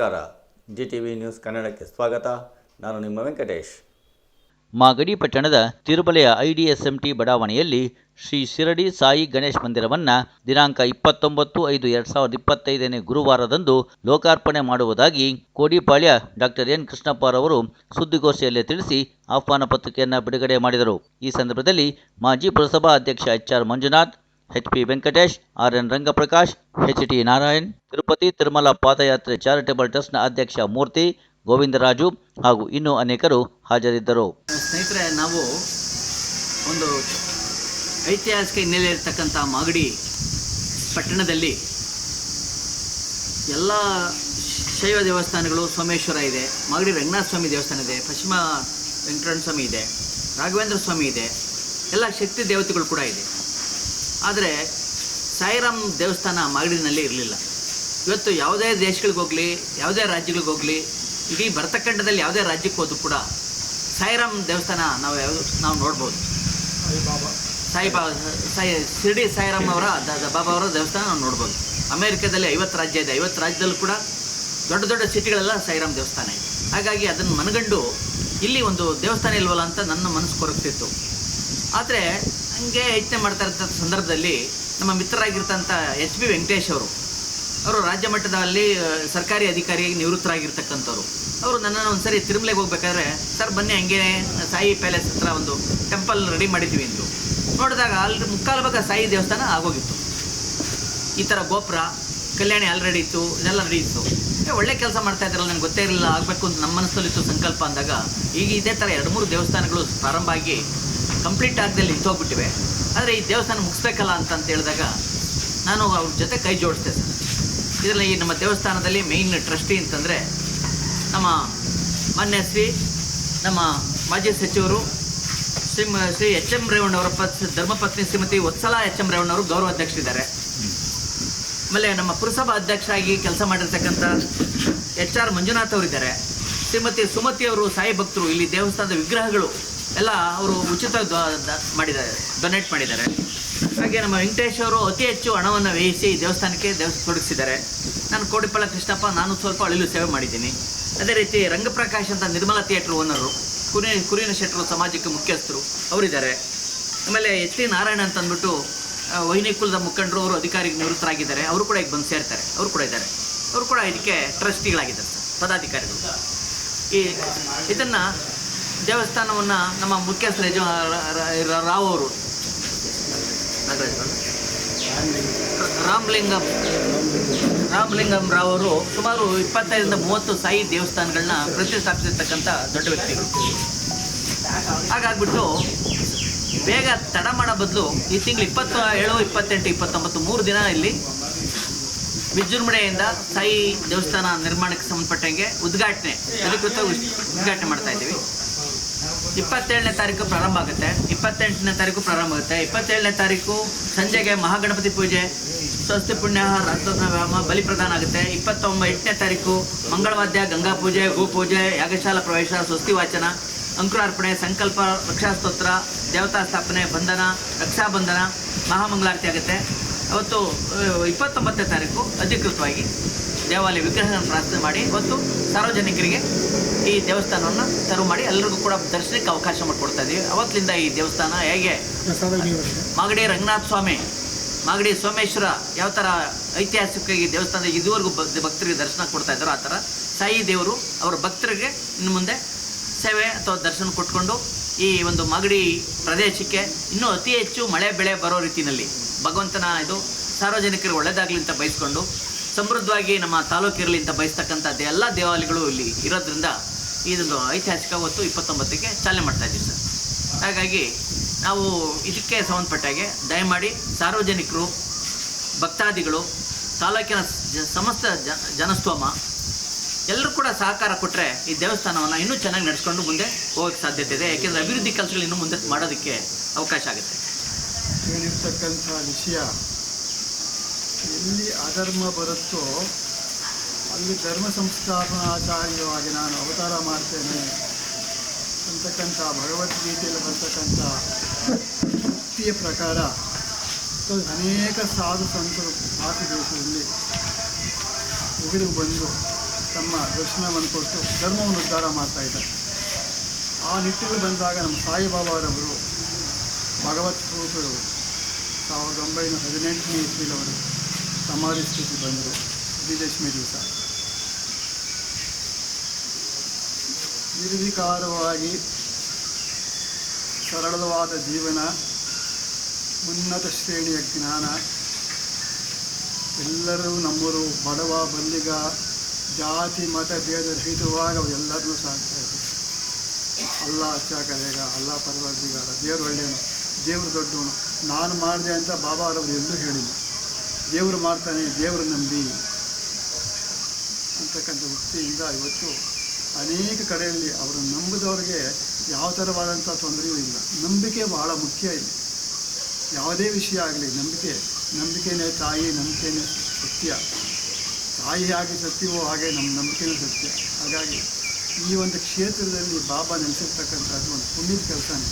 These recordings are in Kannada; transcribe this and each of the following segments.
ನಮಸ್ಕಾರ. ಜಿ ಟಿ ವಿ ನ್ಯೂಸ್ ಕನ್ನಡಕ್ಕೆ ಸ್ವಾಗತ. ನಾನು ನಿಮ್ಮ ವೆಂಕಟೇಶ್. ಮಾಗಡಿ ಪಟ್ಟಣದ ತಿರುಮಲೆಯ ಐಡಿಎಸ್ಎಂಟಿ ಬಡಾವಣೆಯಲ್ಲಿ ಶ್ರೀ ಶಿರಡಿ ಸಾಯಿ ಗಣೇಶ್ ಮಂದಿರವನ್ನು ದಿನಾಂಕ ಇಪ್ಪತ್ತೊಂಬತ್ತು ಐದು ಎರಡು ಸಾವಿರದ ಇಪ್ಪತ್ತೈದನೇ ಗುರುವಾರದಂದು ಲೋಕಾರ್ಪಣೆ ಮಾಡುವುದಾಗಿ ಕೋಡಿಪಾಳ್ಯ ಡಾಕ್ಟರ್ ಎನ್ ಕೃಷ್ಣಪ್ಪರವರು ಸುದ್ದಿಗೋಷ್ಠಿಯಲ್ಲಿ ತಿಳಿಸಿ ಆಹ್ವಾನ ಪತ್ರಿಕೆಯನ್ನು ಬಿಡುಗಡೆ ಮಾಡಿದರು. ಈ ಸಂದರ್ಭದಲ್ಲಿ ಮಾಜಿ ಪುರಸಭಾ ಅಧ್ಯಕ್ಷ H R Manjunath H P Venkatesh R N Rangaprakash H T Narayan Tirupati Tirumala ಪಾದಯಾತ್ರೆ ಚಾರಿಟಬಲ್ ಟ್ರಸ್ಟ್ನ ಅಧ್ಯಕ್ಷ ಮೂರ್ತಿ ಗೋವಿಂದರಾಜು ಹಾಗೂ ಇನ್ನೂ ಅನೇಕರು ಹಾಜರಿದ್ದರು. ಸ್ನೇಹಿತರೆ, ನಾವು ಒಂದು ಐತಿಹಾಸಿಕ ಹಿನ್ನೆಲೆ ಇರತಕ್ಕಂಥ ಮಾಗಡಿ ಪಟ್ಟಣದಲ್ಲಿ ಎಲ್ಲ ಶೈವ ದೇವಸ್ಥಾನಗಳು ಸೋಮೇಶ್ವರ ಇದೆ, ಮಾಗಡಿ ರಂಗನಾಥ ಸ್ವಾಮಿ ದೇವಸ್ಥಾನ ಇದೆ, ಪಶ್ಚಿಮ ವೆಂಕಟರಣ ಸ್ವಾಮಿ ಇದೆ, ರಾಘವೇಂದ್ರ ಸ್ವಾಮಿ ಇದೆ, ಎಲ್ಲ ಶಕ್ತಿ ದೇವತೆಗಳು ಕೂಡ ಇದೆ. ಆದರೆ ಸಾಯಿರಾಮ್ ದೇವಸ್ಥಾನ ಮಾಗಡಿನಲ್ಲಿ ಇರಲಿಲ್ಲ. ಇವತ್ತು ಯಾವುದೇ ದೇಶಗಳಿಗೆ ಹೋಗಲಿ ಯಾವುದೇ ರಾಜ್ಯಗಳಿಗೆ ಹೋಗಲಿ ಇಡೀ ಭರತಖಂಡದಲ್ಲಿ ಯಾವುದೇ ರಾಜ್ಯಕ್ಕೆ ಹೋದರೂ ಕೂಡ ಸಾಯಿರಾಮ್ ದೇವಸ್ಥಾನ ನಾವು ಯಾವುದು ನಾವು ನೋಡ್ಬೋದು. ಸಾಯಿಬಾಬಾ. ಸಾಯಿ ಶಿರ್ಡಿ ಸಾಯಿರಾಮ್ ಅವರ ಬಾಬಾ ಅವರ ದೇವಸ್ಥಾನ ನಾವು ನೋಡ್ಬೋದು. ಅಮೇರಿಕಾದಲ್ಲಿ ಐವತ್ತು ರಾಜ್ಯ ಇದೆ. ಐವತ್ತು ರಾಜ್ಯದಲ್ಲೂ ಕೂಡ ದೊಡ್ಡ ದೊಡ್ಡ ಸಿಟಿಗಳೆಲ್ಲ ಸಾಯಿರಾಮ್ ದೇವಸ್ಥಾನ ಇದೆ. ಹಾಗಾಗಿ ಅದನ್ನು ಮನಗಂಡು ಇಲ್ಲಿ ಒಂದು ದೇವಸ್ಥಾನ ಇಲ್ವಲ್ಲ ಅಂತ ನನ್ನ ಮನಸ್ಸು ಕೊರಗ್ತಿತ್ತು. ಆದರೆ ಹಂಗೆ ಯೋಚನೆ ಮಾಡ್ತಾ ಇರ್ತಂಥ ಸಂದರ್ಭದಲ್ಲಿ ನಮ್ಮ ಮಿತ್ರರಾಗಿರ್ತಂಥ ಎಚ್ ಬಿ ವೆಂಕಟೇಶ್ ಅವರು ಅವರು ರಾಜ್ಯ ಮಟ್ಟದಲ್ಲಿ ಸರ್ಕಾರಿ ಅಧಿಕಾರಿಯಾಗಿ ನಿವೃತ್ತರಾಗಿರ್ತಕ್ಕಂಥವ್ರು. ಅವರು ನನ್ನನ್ನು ಒಂದು ಸರಿ ತಿರುಮಲೆಗೆ ಹೋಗ್ಬೇಕಾದ್ರೆ, ಸರ್, ಬನ್ನಿ ಹಂಗೆ, ಸಾಯಿ ಪ್ಯಾಲೇಸ್ ಹತ್ರ ಒಂದು ಟೆಂಪಲ್ ರೆಡಿ ಮಾಡಿದ್ವಿ ಅಂದರು. ನೋಡಿದಾಗ ಅಲ್ಲಿ ಮುಕ್ಕಾಲು ಭಾಗ ಸಾಯಿ ದೇವಸ್ಥಾನ ಆಗೋಗಿತ್ತು. ಈ ಥರ ಗೋಪುರ, ಕಲ್ಯಾಣಿ ಆಲ್ರೆಡಿ ಇತ್ತು, ಇದೆಲ್ಲ ರೆಡಿ ಇತ್ತು. ಒಳ್ಳೆ ಕೆಲಸ ಮಾಡ್ತಾ ಇದ್ರಲ್ಲ ನನಗೆ ಗೊತ್ತೇ ಇರಲಿಲ್ಲ, ಆಗಬೇಕು ಅಂತ ನಮ್ಮ ಮನಸ್ಸಲ್ಲಿತ್ತು ಸಂಕಲ್ಪ ಅಂದಾಗ, ಈಗ ಇದೇ ಥರ ಎರಡು ಮೂರು ದೇವಸ್ಥಾನಗಳು ಪ್ರಾರಂಭ ಆಗಿ ಕಂಪ್ಲೀಟ್ ಆಗದಲ್ಲಿ ನಿಂತೋಗ್ಬಿಟ್ಟಿವೆ ಆದರೆ ಈ ದೇವಸ್ಥಾನ ಮುಗಿಸ್ಬೇಕಲ್ಲ ಅಂತ ಅಂತ ಹೇಳಿದಾಗ ನಾನು ಅವ್ರ ಜೊತೆ ಕೈ ಜೋಡಿಸ್ದೆ ಸರ್. ಇದರಲ್ಲಿ ಈ ನಮ್ಮ ದೇವಸ್ಥಾನದಲ್ಲಿ ಮೇಯ್ನ್ ಟ್ರಸ್ಟಿ ಅಂತಂದರೆ ನಮ್ಮ ಮಾನ್ಯ ಶ್ರೀ, ನಮ್ಮ ಮಾಜಿ ಸಚಿವರು ಶ್ರೀ ಶ್ರೀ ಎಚ್ ಎಂ ರೇವಣ್ಣವರ ಪತ್ ಧರ್ಮಪತ್ನಿ ಶ್ರೀಮತಿ ವತ್ಸಲ ಎಚ್ ಎಂ ರೇವಣ್ಣವರು ಗೌರವ ಅಧ್ಯಕ್ಷರಿದ್ದಾರೆ ಆಮೇಲೆ ನಮ್ಮ ಪುರಸಭಾ ಅಧ್ಯಕ್ಷರಾಗಿ ಕೆಲಸ ಮಾಡಿರ್ತಕ್ಕಂಥ ಎಚ್ ಆರ್ ಮಂಜುನಾಥ್ ಅವರಿದ್ದಾರೆ. ಶ್ರೀಮತಿ ಸುಮತಿ ಅವರು, ಸಾಯಿ ಭಕ್ತರು, ಇಲ್ಲಿ ದೇವಸ್ಥಾನದ ವಿಗ್ರಹಗಳು ಎಲ್ಲ ಅವರು ಉಚಿತ ಮಾಡಿದ್ದಾರೆ ಡೊನೇಟ್ ಮಾಡಿದ್ದಾರೆ. ಹಾಗೆ ನಮ್ಮ ವೆಂಕಟೇಶ್ ಅವರು ಅತಿ ಹೆಚ್ಚು ಹಣವನ್ನು ವ್ಯಯಿಸಿ ದೇವಸ್ಥಾನಕ್ಕೆ ದೇವಸ್ಥಾನ ತೊಡಗಿಸಿದ್ದಾರೆ. ನಾನು ಕೋಡಿಪಳ್ಳ ಕೃಷ್ಣಪ್ಪ ನಾನು ಸ್ವಲ್ಪ ಅಳಿಲು ಸೇವೆ ಮಾಡಿದ್ದೀನಿ. ಅದೇ ರೀತಿ ರಂಗಪ್ರಕಾಶ್ ಅಂತ ನಿರ್ಮಲಾ ಥಿಯೇಟ್ರ್ ಓನರು, ಕುರಿ, ಕುರಿನ ಶೆಟ್ಟರು ಸಮಾಜಕ್ಕೆ ಮುಖ್ಯಸ್ಥರು, ಅವರಿದ್ದಾರೆ. ಆಮೇಲೆ ಎಚ್ ಟಿ ನಾರಾಯಣ ಅಂತ ಅಂದ್ಬಿಟ್ಟು ವೈನಿ ಕುಲದ ಮುಖಂಡರು, ಅವರು ಅಧಿಕಾರಿಗೆ ನಿವೃತ್ತರಾಗಿದ್ದಾರೆ. ಅವರು ಕೂಡ ಈಗ ಬಂದು ಸೇರ್ತಾರೆ. ಅವರು ಕೂಡ ಇದ್ದಾರೆ. ಅವರು ಕೂಡ ಇದಕ್ಕೆ ಟ್ರಸ್ಟಿಗಳಾಗಿದ್ದಾರೆ ಪದಾಧಿಕಾರಿಗಳು. ಈ, ಇದನ್ನು ದೇವಸ್ಥಾನವನ್ನು ನಮ್ಮ ಮುಖ್ಯಸ್ಥರು ಯಜ ರಾವ್ ಅವರು. ರಾಮಲಿಂಗಂ ರಾಮಲಿಂಗಂ ರಾವ್ ಅವರು ಸುಮಾರು ಇಪ್ಪತ್ತೈದರಿಂದ ಮೂವತ್ತು ಸಾಯಿ ದೇವಸ್ಥಾನಗಳನ್ನ ಪ್ರತಿಷ್ಠಾಪಿಸಿರ್ತಕ್ಕಂಥ ದೊಡ್ಡ ವ್ಯಕ್ತಿಗಳು. ಹಾಗಾಗ್ಬಿಟ್ಟು ಬೇಗ ತಡ ಮಾಡೋ ಬದಲು ಈ ತಿಂಗಳು ಇಪ್ಪತ್ತ, ಏಳು, ಇಪ್ಪತ್ತೆಂಟು, ಇಪ್ಪತ್ತೊಂಬತ್ತು, ಮೂರು ದಿನ ಇಲ್ಲಿ ವಿಜೃಂಭಣೆಯಿಂದ ಸಾಯಿ ದೇವಸ್ಥಾನ ನಿರ್ಮಾಣಕ್ಕೆ ಸಂಬಂಧಪಟ್ಟಂಗೆ ಉದ್ಘಾಟನೆ ಅಧಿಕೃತ ಉದ್ಘಾಟನೆ ಮಾಡ್ತಾ ಇದ್ದೀವಿ. ಇಪ್ಪತ್ತೇಳನೇ ತಾರೀಕು ಪ್ರಾರಂಭ ಆಗುತ್ತೆ. ಇಪ್ಪತ್ತೆಂಟನೇ ತಾರೀಕು ಪ್ರಾರಂಭ ಆಗುತ್ತೆ. ಇಪ್ಪತ್ತೇಳನೇ ತಾರೀಕು ಸಂಜೆಗೆ ಮಹಾಗಣಪತಿ ಪೂಜೆ, ಸ್ವಸ್ತಿ ಪುಣ್ಯ, ರಥೋತ್ಸವ ಬಲಿ ಪ್ರದಾನ ಆಗುತ್ತೆ. ಇಪ್ಪತ್ತೊಂಬತ್ತನೇ ತಾರೀಕು ಮಂಗಳವಾದ್ಯ, ಗಂಗಾ ಪೂಜೆ, ಗೋ ಪೂಜೆ, ಯಾಗಶಾಲ ಪ್ರವೇಶ, ಸ್ವಸ್ತಿ ವಾಚನ ಅಂಕುರಾರ್ಪಣೆ ಸಂಕಲ್ಪ, ರಕ್ಷಾಸ್ತೋತ್ರ, ದೇವತಾ ಸ್ಥಾಪನೆ, ಬಂಧನ, ರಕ್ಷಾಬಂಧನ, ಮಹಾಮಂಗಳಾರತಿ ಆಗುತ್ತೆ. ಅವತ್ತು ಇಪ್ಪತ್ತೊಂಬತ್ತನೇ ತಾರೀಕು ಅಧಿಕೃತವಾಗಿ. ದೇವಾಲಯ ವಿಗ್ರಹಗಳನ್ನು ಪ್ರಾರ್ಥನೆ ಮಾಡಿ ಇವತ್ತು ಸಾರ್ವಜನಿಕರಿಗೆ ಈ ದೇವಸ್ಥಾನವನ್ನು ತೆರವು ಮಾಡಿ ಎಲ್ಲರಿಗೂ ಕೂಡ ದರ್ಶನಕ್ಕೆ ಅವಕಾಶ ಮಾಡಿಕೊಡ್ತಾ ಇದ್ದೀವಿ ಅವತ್ತಿಂದ ಈ ದೇವಸ್ಥಾನ ಹೇಗೆ? ಮಾಗಡಿ ರಂಗನಾಥ ಸ್ವಾಮಿ ಮಾಗಡಿ ಸೋಮೇಶ್ವರ ಯಾವ ಥರ ಐತಿಹಾಸಿಕವಾಗಿ ದೇವಸ್ಥಾನ ಇದುವರೆಗೂ ಭಕ್- ಭಕ್ತರಿಗೆ ದರ್ಶನ ಕೊಡ್ತಾ ಇದ್ದಾರೋ ಆ ಥರ ಸಾಯಿ ದೇವರು ಅವರ ಭಕ್ತರಿಗೆ ಇನ್ನು ಮುಂದೆ ಸೇವೆ ಅಥವಾ ದರ್ಶನ ಕೊಟ್ಕೊಂಡು ಈ ಒಂದು ಮಾಗಡಿ ಪ್ರದೇಶಕ್ಕೆ ಇನ್ನೂ ಅತಿ ಹೆಚ್ಚು ಮಳೆ ಬೆಳೆ ಬರೋ ರೀತಿಯಲ್ಲಿ ಭಗವಂತನ ಇದು ಸಾರ್ವಜನಿಕರಿಗೆ ಒಳ್ಳೆಯದಾಗಲಿ ಅಂತ ಬಯಸ್ಕೊಂಡು ಸಮೃದ್ಧವಾಗಿ ನಮ್ಮ ತಾಲೂಕಿರಲಿ ಅಂತ ಬಯಸ್ತಕ್ಕಂಥ ಎಲ್ಲ ದೇವಾಲಯಗಳು ಇಲ್ಲಿ ಇರೋದ್ರಿಂದ ಇದೊಂದು ಐತಿಹಾಸಿಕ ಹೊತ್ತು ಇಪ್ಪತ್ತೊಂಬತ್ತಕ್ಕೆ ಚಾಲನೆ ಮಾಡ್ತಾ ಇದ್ದೀವಿ ಸರ್. ಹಾಗಾಗಿ ನಾವು ಇದಕ್ಕೆ ಸಂಬಂಧಪಟ್ಟಾಗೆ ದಯಮಾಡಿ ಸಾರ್ವಜನಿಕರು, ಭಕ್ತಾದಿಗಳು, ತಾಲೂಕಿನ ಜ ಸಮಸ್ತ ಜ ಜನಸ್ತೋಮ, ಎಲ್ಲರೂ ಕೂಡ ಸಹಕಾರ ಕೊಟ್ಟರೆ ಈ ದೇವಸ್ಥಾನವನ್ನು ಇನ್ನೂ ಚೆನ್ನಾಗಿ ನಡೆಸ್ಕೊಂಡು ಮುಂದೆ ಹೋಗೋಕ್ಕೆ ಸಾಧ್ಯತೆ ಇದೆ. ಯಾಕೆಂದರೆ ಅಭಿವೃದ್ಧಿ ಕೆಲಸಗಳು ಇನ್ನೂ ಮುಂದೆ ಮಾಡೋದಕ್ಕೆ ಅವಕಾಶ ಆಗುತ್ತೆ. ಹೇಳಿರ್ತಕ್ಕಂಥ ವಿಷಯ ಎಲ್ಲಿ ಅಧರ್ಮ ಬರುತ್ತೋ ಅಲ್ಲಿ ಧರ್ಮ ಸಂಸ್ಥಾಪನಾಚಾರ್ಯವಾಗಿ ನಾನು ಅವತಾರ ಮಾಡ್ತೇನೆ. ಅಂತಕ್ಕಂಥ ಭಗವದ್ಗೀತೆಯಲ್ಲಿ ಬರ್ತಕ್ಕಂಥ ಶಕ್ತಿಯ ಪ್ರಕಾರ ಅನೇಕ ಸಾಧು ಸಂತರು ಭಾರತ ದೇಶದಲ್ಲಿ ಉಗಿದು ಬಂದು ತಮ್ಮ ದರ್ಶನವನ್ನು ಕೊಟ್ಟು ಧರ್ಮವನ್ನು ಉದ್ಧಾರ ಮಾಡ್ತಾ ಇದ್ದಾರೆ. ಆ ನಿಟ್ಟಿನಲ್ಲಿ ಬಂದಾಗ ನಮ್ಮ ಸಾಯಿಬಾಬಾರವರು ಭಗವತ್ ಸ್ವರೂಪರು ಸಾವಿರದ ಒಂಬೈನೂರ ಹದಿನೆಂಟನೇ ಇಸ್ವಿಲವರು ಸಮಾಧಿ ಸ್ಥಿತಿ ಬಂದರು ವಿಜಯದಶಮಿ ದಿವಸ. ನಿರ್ವಿಕಾರವಾಗಿ ಸರಳವಾದ ಜೀವನ, ಉನ್ನತ ಶ್ರೇಣಿಯ ಜ್ಞಾನ, ಎಲ್ಲರೂ ನಮ್ಮರು ಬಡವ, ಬಲ್ಲಿಗ, ಜಾತಿ, ಮತ, ಭೇದ ರಹಿತವಾಗ ಅವು ಎಲ್ಲರನ್ನೂ ಇದ್ದರು. ಅಲ್ಲ ಅಚ್ಚಾಕರೇಗ ಅಲ್ಲ ಪರವರ್ದಿಗಾರ, ದೇವರು ಒಳ್ಳೆಯವನು, ದೇವರು ದೊಡ್ಡವನು. ನಾನು ಮಾಡಿದೆ ಅಂತ ಬಾಬಾರವರು ಎಲ್ಲೂ ಹೇಳಿಲ್ಲ. ದೇವರು ಮಾಡ್ತಾನೆ, ದೇವರು ನಂಬಿ ಅಂತಕ್ಕಂಥ ವೃತ್ತಿಯಿಂದ ಇವತ್ತು ಅನೇಕ ಕಡೆಯಲ್ಲಿ ಅವರು ನಂಬಿದವ್ರಿಗೆ ಯಾವ ಥರವಾದಂಥ ತೊಂದರೆಯೂ ಇಲ್ಲ. ನಂಬಿಕೆ ಬಹಳ ಮುಖ್ಯ ಇದೆ ಯಾವುದೇ ವಿಷಯ ಆಗಲಿ, ನಂಬಿಕೆ, ನಂಬಿಕೆನೇ ತಾಯಿ, ನಂಬಿಕೆನೇ ಸತ್ಯ. ತಾಯಿ ಹಾಗೆ ಸತ್ಯವೋ ಹಾಗೆ ನಮ್ಮ ನಂಬಿಕೆನೂ ಸತ್ಯ. ಹಾಗಾಗಿ ಈ ಒಂದು ಕ್ಷೇತ್ರದಲ್ಲಿ ಬಾಬಾ ನೆಲೆಸಿರ್ತಕ್ಕಂಥದ್ದು ಒಂದು ಪುಣ್ಯದ ಕೆಲಸನೇ.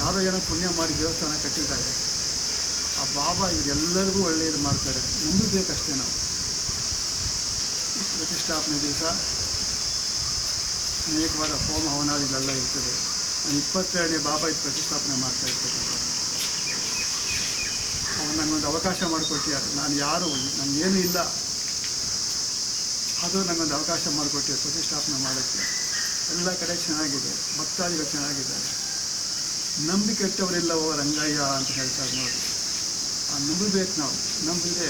ಯಾರೋ ಏನೋ ಪುಣ್ಯ ಮಾಡಿ ದೇವಸ್ಥಾನ ಕಟ್ಟಿದ್ದಾರೆ. ಆ ಬಾಬಾ ಇವರೆಲ್ಲರಿಗೂ ಒಳ್ಳೆಯದು ಮಾಡ್ತಾರೆ. ನಂಬಬೇಕಷ್ಟೇ ನಾವು. ಪ್ರತಿಷ್ಠಾಪನೆ ದಿವಸ ಅನೇಕವಾದ ಹೋಮ ಹವನಾದಿಗಳೆಲ್ಲ ಇರ್ತದೆ. ನಾನು ಇಪ್ಪತ್ತೆರಡನೇ ಬಾಬಾ ಇದು ಪ್ರತಿಷ್ಠಾಪನೆ ಮಾಡ್ತಾ ಇರ್ತಕ್ಕಂಥ ಅವನು ನನಗೊಂದು ಅವಕಾಶ ಮಾಡಿಕೊಟ್ಟಿದ್ದಾರೆ ನಾನು ಯಾರು ನನಗೇನು ಇಲ್ಲ. ಅದು ನನಗೊಂದು ಅವಕಾಶ ಮಾಡಿಕೊಟ್ಟಿ ಪ್ರತಿಷ್ಠಾಪನೆ ಮಾಡೋಕ್ಕೆ. ಎಲ್ಲ ಕಡೆ ಚೆನ್ನಾಗಿದೆ. ಭಕ್ತಾದಿಗಳು ಚೆನ್ನಾಗಿದ್ದಾರೆ. ನಂಬಿಕೆಟ್ಟವರಿಲ್ಲವೋ ರಂಗಯ್ಯ ಅಂತ ಹೇಳ್ತಾರೆ ನೋಡಿ. ನಂಬಬೇಕು ನಾವು. ನಂಬಿದೆ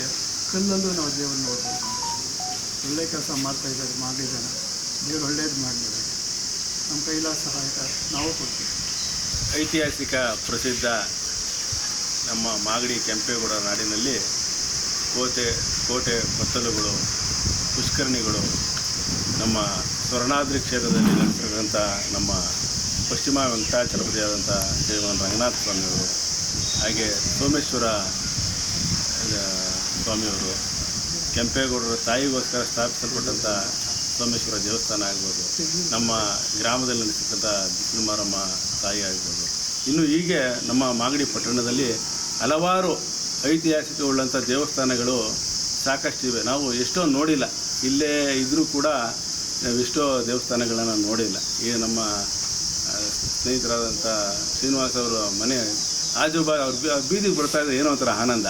ಕಲ್ಲಲ್ಲೂ ನಾವು ದೇವ್ರನ್ನ ನೋಡ್ಬೋದು. ಒಳ್ಳೆ ಕೆಲಸ ಮಾಡ್ತಾ ಇದ್ದಾರೆ ಮಾಡಿದ್ದಾನೆ ದೇವ್ರು ಒಳ್ಳೇದು ಮಾಡಿದ್ದಾರೆ. ನಮ್ಮ ಕೈಲಾದ ಸಹಾಯಕ ನಾವು ಕೊಡ್ತೀವಿ. ಐತಿಹಾಸಿಕ ಪ್ರಸಿದ್ಧ ನಮ್ಮ ಮಾಗಡಿ ಕೆಂಪೇಗೌಡ ನಾಡಿನಲ್ಲಿ ಕೋಟೆ ಕೋಟೆ ಕೊತ್ತಲುಗಳು ಪುಷ್ಕರಣಿಗಳು, ನಮ್ಮ ಸ್ವರ್ಣಾದ್ರಿ ಕ್ಷೇತ್ರದಲ್ಲಿ ನೆಲೆಸಿರ್ತಕ್ಕಂಥ ನಮ್ಮ ಪಶ್ಚಿಮ ವೆಂಕಟಾಚಲಪತಿಯಾದಂಥ ಶ್ರೀಮಾನ್ ರಂಗನಾಥ ಸ್ವಾಮಿಯವರು, ಹಾಗೆ ಸೋಮೇಶ್ವರ ಸ್ವಾಮಿಯವರು ಕೆಂಪೇಗೌಡರ ತಾಯಿಗೋಸ್ಕರ ಸ್ಥಾಪಿಸಲ್ಪಟ್ಟಂಥ ಸೋಮೇಶ್ವರ ದೇವಸ್ಥಾನ ಆಗ್ಬೋದು. ನಮ್ಮ ಗ್ರಾಮದಲ್ಲಿ ನಡೆಸಿದಂಥ ಬಿಸಿಲು ಮಾರಮ್ಮ ತಾಯಿ ಆಗ್ಬೋದು. ಇನ್ನು ಹೀಗೆ ನಮ್ಮ ಮಾಗಡಿ ಪಟ್ಟಣದಲ್ಲಿ ಹಲವಾರು ಐತಿಹಾಸಿಕವುಳ್ಳಂಥ ದೇವಸ್ಥಾನಗಳು ಸಾಕಷ್ಟಿವೆ ನಾವು ಎಷ್ಟೋ ನೋಡಿಲ್ಲ. ಇಲ್ಲೇ ಇದ್ದರೂ ಕೂಡ ನಾವೆಷ್ಟೋ ದೇವಸ್ಥಾನಗಳನ್ನು ನೋಡಿಲ್ಲ. ಈಗ ನಮ್ಮ ಸ್ನೇಹಿತರಾದಂಥ ಶ್ರೀನಿವಾಸ್ ಅವರು ಮನೆ ಅವ್ರ ಬೀ- ಅವ್ರ ಬೀದಿಗೆ ಬರ್ತಾ ಇದೆ ಏನೋ ಒಂಥರ ಆನಂದ.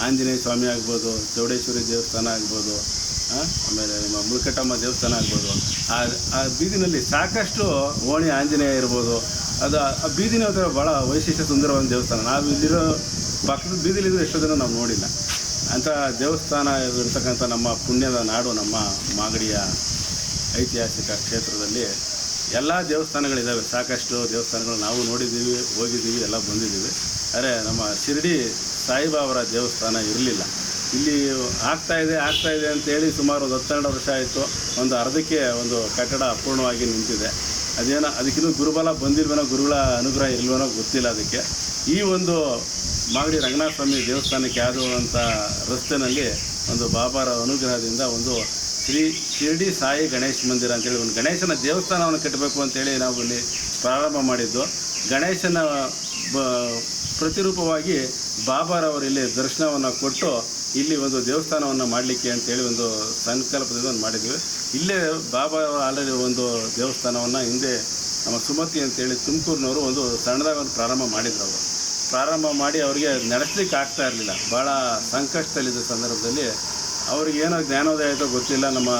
ಆಂಜನೇಯ ಸ್ವಾಮಿ ಆಗ್ಬೋದು, ಚೌಡೇಶ್ವರಿ ದೇವಸ್ಥಾನ ಆಗ್ಬೋದು ಆಮೇಲೆ ನಿಮ್ಮ ಮುಲ್ಕಟ್ಟಮ್ಮ ದೇವಸ್ಥಾನ ಆಗ್ಬೋದು. ಆ ಆ ಬೀದಿನಲ್ಲಿ ಸಾಕಷ್ಟು ಓಣಿ ಆಂಜನೇಯ ಇರ್ಬೋದು. ಅದು ಆ- ಬೀದಿನ ಹತ್ರ ಭಾಳ ವೈಶಿಷ್ಟ್ಯ ಸುಂದರವಾದ ದೇವಸ್ಥಾನ. ನಾವು ಇಲ್ಲಿರೋ ಪಕ್ಕದ ಬೀದಿಲಿದ್ರೆ ಎಷ್ಟೋ ಜನ ನಾವು ನೋಡಿಲ್ಲ. ಅಂಥ ದೇವಸ್ಥಾನ ಇರ್ತಕ್ಕಂಥ ನಮ್ಮ ಪುಣ್ಯದ ನಾಡು ನಮ್ಮ ಮಾಗಡಿಯ ಐತಿಹಾಸಿಕ ಕ್ಷೇತ್ರದಲ್ಲಿ ಎಲ್ಲ ದೇವಸ್ಥಾನಗಳಿದ್ದಾವೆ. ಸಾಕಷ್ಟು ದೇವಸ್ಥಾನಗಳು ನಾವು ನೋಡಿದ್ದೀವಿ, ಹೋಗಿದ್ದೀವಿ, ಎಲ್ಲ ಬಂದಿದ್ದೀವಿ. ಆದರೆ ನಮ್ಮ ಶಿರಡಿ ಸಾಯಿಬಾಬರ ದೇವಸ್ಥಾನ ಇರಲಿಲ್ಲ. ಇಲ್ಲಿ ಆಗ್ತಾಯಿದೆ ಆಗ್ತಾಯಿದೆ ಅಂತೇಳಿ ಸುಮಾರು ಒಂದು ಹತ್ತೆರಡು ವರ್ಷ ಆಯಿತು. ಒಂದು ಅರ್ಧಕ್ಕೆ ಒಂದು ಕಟ್ಟಡ ಅಪೂರ್ಣವಾಗಿ ನಿಂತಿದೆ. ಅದೇನೋ ಅದಕ್ಕಿನ್ನೂ ಗುರುಬಲ ಬಂದಿಲ್ವೇನೋ, ಗುರುಗಳ ಅನುಗ್ರಹ ಇಲ್ವೇನೋ ಗೊತ್ತಿಲ್ಲ ಅದಕ್ಕೆ. ಈ ಒಂದು ಮಾಗಡಿ ರಂಗನಾಥ ಸ್ವಾಮಿ ದೇವಸ್ಥಾನಕ್ಕೆ ಆಗುವಂಥ ರಸ್ತೆನಲ್ಲಿ ಒಂದು ಬಾಬಾರ ಅನುಗ್ರಹದಿಂದ ಒಂದು ಶ್ರೀ ಶಿರ್ಡಿ ಸಾಯಿ ಗಣೇಶ ಮಂದಿರ ಅಂತೇಳಿ ಒಂದು ಗಣೇಶನ ದೇವಸ್ಥಾನವನ್ನು ಕಟ್ಟಬೇಕು ಅಂತೇಳಿ ನಾವು ಇಲ್ಲಿ ಪ್ರಾರಂಭ ಮಾಡಿದ್ದು. ಗಣೇಶನ ಬ ಪ್ರತಿರೂಪವಾಗಿ ಬಾಬಾರವರು ಇಲ್ಲಿ ದರ್ಶನವನ್ನು ಕೊಟ್ಟು ಇಲ್ಲಿ ಒಂದು ದೇವಸ್ಥಾನವನ್ನು ಮಾಡಲಿಕ್ಕೆ ಅಂತೇಳಿ ಒಂದು ಸಂಕಲ್ಪದಿಂದ ಒಂದು ಮಾಡಿದ್ವಿ. ಇಲ್ಲೇ ಬಾಬಾ ಆಲ್ರೆಡಿ ಒಂದು ದೇವಸ್ಥಾನವನ್ನು ಹಿಂದೆ ನಮ್ಮ ಸುಮತಿ ಅಂತೇಳಿ ತುಮಕೂರಿನವರು ಒಂದು ಸಣ್ಣದಾಗ ಒಂದು ಪ್ರಾರಂಭ ಮಾಡಿದ್ರು ಅವರು. ಪ್ರಾರಂಭ ಮಾಡಿ ಅವರಿಗೆ ನಡೆಸಲಿಕ್ಕೆ ಆಗ್ತಾ ಇರಲಿಲ್ಲ. ಭಾಳ ಸಂಕಷ್ಟದಲ್ಲಿದ್ದ ಸಂದರ್ಭದಲ್ಲಿ ಅವ್ರಿಗೆ ಏನೋ ಜ್ಞಾನೋದಯ ಆಯಿತೋ ಗೊತ್ತಿಲ್ಲ. ನಮ್ಮ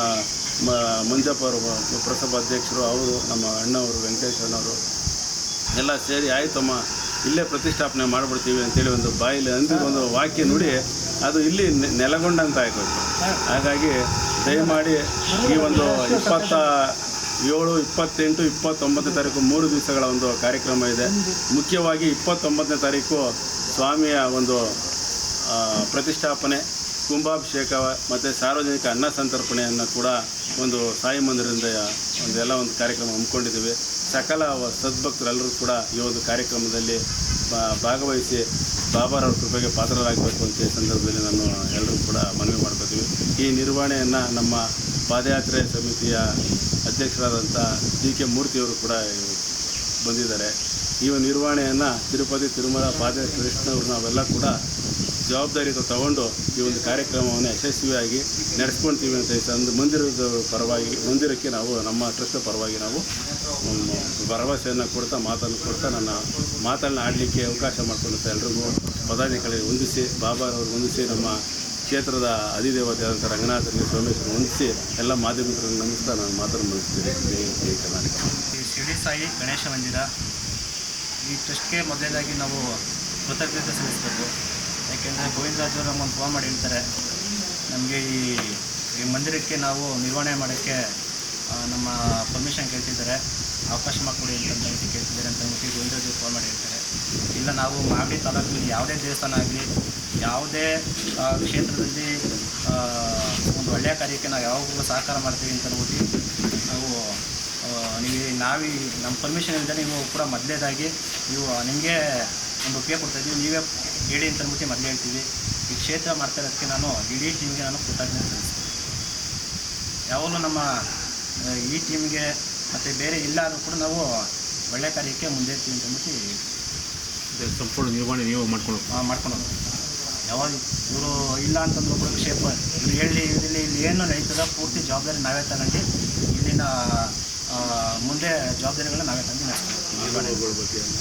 ಮ ಮಂಜಪ್ಪ ಅವರು ಪ್ರಸಭ ಅಧ್ಯಕ್ಷರು ಅವರು ನಮ್ಮ ಅಣ್ಣವರು, ವೆಂಕಟೇಶ್ವರನವರು ಎಲ್ಲ ಸೇರಿ, ಆಯ್ತಮ್ಮ ಇಲ್ಲೇ ಪ್ರತಿಷ್ಠಾಪನೆ ಮಾಡಿಬಿಡ್ತೀವಿ ಅಂತೇಳಿ ಒಂದು ಬಾಯಿಲಿ ಅಂದು ಒಂದು ವಾಕ್ಯ ನುಡಿ ಅದು ಇಲ್ಲಿ ನೆಲೆಗೊಂಡಂತಾಯಿತು. ಹಾಗಾಗಿ ದಯಮಾಡಿ ಈ ಒಂದು ಇಪ್ಪತ್ತ ಏಳು, ಇಪ್ಪತ್ತೆಂಟು, ಇಪ್ಪತ್ತೊಂಬತ್ತನೇ ತಾರೀಕು ಮೂರು ದಿವಸಗಳ ಒಂದು ಕಾರ್ಯಕ್ರಮ ಇದೆ. ಮುಖ್ಯವಾಗಿ ಇಪ್ಪತ್ತೊಂಬತ್ತನೇ ತಾರೀಕು ಸ್ವಾಮಿಯ ಒಂದು ಪ್ರತಿಷ್ಠಾಪನೆ, ಕುಂಭಾಭಿಷೇಕ ಮತ್ತು ಸಾರ್ವಜನಿಕ ಅನ್ನ ಸಂತರ್ಪಣೆಯನ್ನು ಕೂಡ ಒಂದು ಸಾಯಿ ಮಂದಿರದಿಂದ ಎಲ್ಲ ಒಂದು ಕಾರ್ಯಕ್ರಮ ಹಮ್ಮಿಕೊಂಡಿದ್ದೀವಿ. ಸಕಲ ಸದ್ಭಕ್ತರೆಲ್ಲರೂ ಕೂಡ ಈ ಒಂದು ಕಾರ್ಯಕ್ರಮದಲ್ಲಿ ಭಾಗವಹಿಸಿ ಬಾಬಾರವ್ರ ಕೃಪೆಗೆ ಪಾತ್ರರಾಗಬೇಕು ಅಂತ ಸಂದರ್ಭದಲ್ಲಿ ನಾನು ಎಲ್ಲರೂ ಕೂಡ ಮನವಿ ಮಾಡ್ಕೋತೀವಿ. ಈ ನಿರ್ವಹಣೆಯನ್ನು ನಮ್ಮ ಪಾದಯಾತ್ರೆ ಸಮಿತಿಯ ಅಧ್ಯಕ್ಷರಾದಂಥ ಡಿ ಕೆ ಮೂರ್ತಿಯವರು ಕೂಡ ಬಂದಿದ್ದಾರೆ. ಈ ಒಂದು ನಿರ್ವಹಣೆಯನ್ನು ತಿರುಪತಿ, ತಿರುಮಲ ಪಾದ ಕೃಷ್ಣವ್ರು ನಾವೆಲ್ಲ ಕೂಡ ಜವಾಬ್ದಾರಿತ ತಗೊಂಡು ಈ ಒಂದು ಕಾರ್ಯಕ್ರಮವನ್ನು ಯಶಸ್ವಿಯಾಗಿ ನಡೆಸ್ಕೊಳ್ತೀವಿ ಅಂತ ಒಂದು ಮಂದಿರದ ಪರವಾಗಿ, ಮಂದಿರಕ್ಕೆ ನಾವು, ನಮ್ಮ ಟ್ರಸ್ಟ್ ಪರವಾಗಿ ನಾವು ಭರವಸೆಯನ್ನು ಕೊಡ್ತಾ, ಮಾತನ್ನು ಕೊಡ್ತಾ, ನನ್ನ ಮಾತನ್ನು ಆಡಲಿಕ್ಕೆ ಅವಕಾಶ ಮಾಡಿಕೊಡುತ್ತೆ ಎಲ್ರಿಗೂ ಪದಾಧಿಕಾರಿ ಹೊಂದಿಸಿ ಬಾಬಾರವ್ರು ಹೊಂದಿಸಿ ನಮ್ಮ ಕ್ಷೇತ್ರದ ಅಧಿದೇವತೆ ಆದಂಥ ರಂಗನಾಥರಿಗೆ ಸೋಮೇಶ್ವರ ಹೊಂದಿಸಿ ಎಲ್ಲ ಮಾಧ್ಯಮಗಳನ್ನು ನಮಿಸ್ತಾ ನಾನು ಮಾತನ್ನು ಮುಗಿಸ್ತೀನಿ. ಕರ್ನಾಟಕ. ಶಿರಡಿ ಸಾಯಿ ಗಣೇಶ ಮಂದಿರ ಈ ಟ್ರಸ್ಟ್ಗೆ ಮೊದಲನೇದಾಗಿ ನಾವು ಕೃತಜ್ಞತೆ ಸಲ್ಲಿಸಬೇಕು. ಯಾಕೆಂದರೆ ಗೋವಿಂದರಾಜು ನಮ್ಮನ್ನು ಫೋನ್ ಮಾಡಿ ಹೇಳ್ತಾರೆ, ನಮಗೆ ಈ ಈ ಮಂದಿರಕ್ಕೆ ನಾವು ನಿರ್ವಹಣೆ ಮಾಡೋಕ್ಕೆ ನಮ್ಮ ಪರ್ಮಿಷನ್ ಕೇಳ್ತಿದ್ದಾರೆ. ಅವಕಾಶ ಮಾಡಿಕೊಡಿ ಅಂತ ಹೇಳಿ ಕೇಳ್ತಿದ್ದಾರೆ ಅಂತ ಗೋವಿಂದರಾಜರು ಫೋನ್ ಮಾಡಿ ಹೇಳ್ತಾರೆ. ಇಲ್ಲ, ನಾವು ಮಾಗಡಿ ತಾಲೂಕಿನಲ್ಲಿ ಯಾವುದೇ ದೇವಸ್ಥಾನ ಆಗಲಿ, ಯಾವುದೇ ಕ್ಷೇತ್ರದಲ್ಲಿ ಒಂದು ಒಳ್ಳೆಯ ಕಾರ್ಯಕ್ಕೆ ನಾವು ಯಾವಾಗಲೂ ಸಹಕಾರ ಮಾಡ್ತೀವಿ ಅಂತ ಹೇಳ್ಬಿಟ್ಟು ನಾವು ನೀವು ನಮ್ಮ ಪರ್ಮಿಷನ್ ಇಲ್ಲದೆ ನೀವು ಕೂಡ ಮೊದಲೇದಾಗಿ ನೀವು ನಿಮಗೆ ಒಂದು ಒಪ್ಪಿಗೆ ಕೊಡ್ತಾ ಇದ್ದೀವಿ. ನೀವೇ ಹೇಳಿ ಅಂತ ಅಂದ್ಬಿಟ್ಟು ಮೊದಲೇ ಹೇಳ್ತೀವಿ. ಈ ಕ್ಷೇತ್ರ ಮಾಡ್ತಾ ಇರೋದಕ್ಕೆ ನಾನು ಇಡೀ ಟೀಮ್ಗೆ ನಾನು ಕೃತಜ್ಞತೆ ಸಲ್ಲಿಸ್ತೀನಿ ಯಾವಾಗಲೂ ನಮ್ಮ ಈ ಟೀಮ್ಗೆ ಮತ್ತು ಬೇರೆ ಇಲ್ಲ ಆದರೂ ಕೂಡ ನಾವು ಒಳ್ಳೆ ಕಾರ್ಯಕ್ಕೆ ಮುಂದೆ ಇರ್ತೀವಿ ಅಂತ ಅಂದ್ಬಿಟ್ಟು ಸಂಪೂರ್ಣ ನಿರ್ವಹಣೆ ನೀವು ಮಾಡ್ಕೊಂಡು ಮಾಡ್ಕೊಂಡು ಯಾವಾಗ ಇವರು ಇಲ್ಲ ಅಂತಂದ್ರು ಕೂಡ ಕ್ಷೇತ್ರ ಇವ್ರು ಹೇಳಿ ಇಲ್ಲಿ ಇಲ್ಲಿ ಏನು ನಡೀತದ ಪೂರ್ತಿ ಜವಾಬ್ದಾರಿ ನಾವೇ ತಗೊಂಡು ಇಲ್ಲಿನ ಮುಂದೆ ಜವಾಬ್ದಾರಿಗಳನ್ನ ನಾವೇ ತಂದು ನಡೆಸ್ತೀವಿ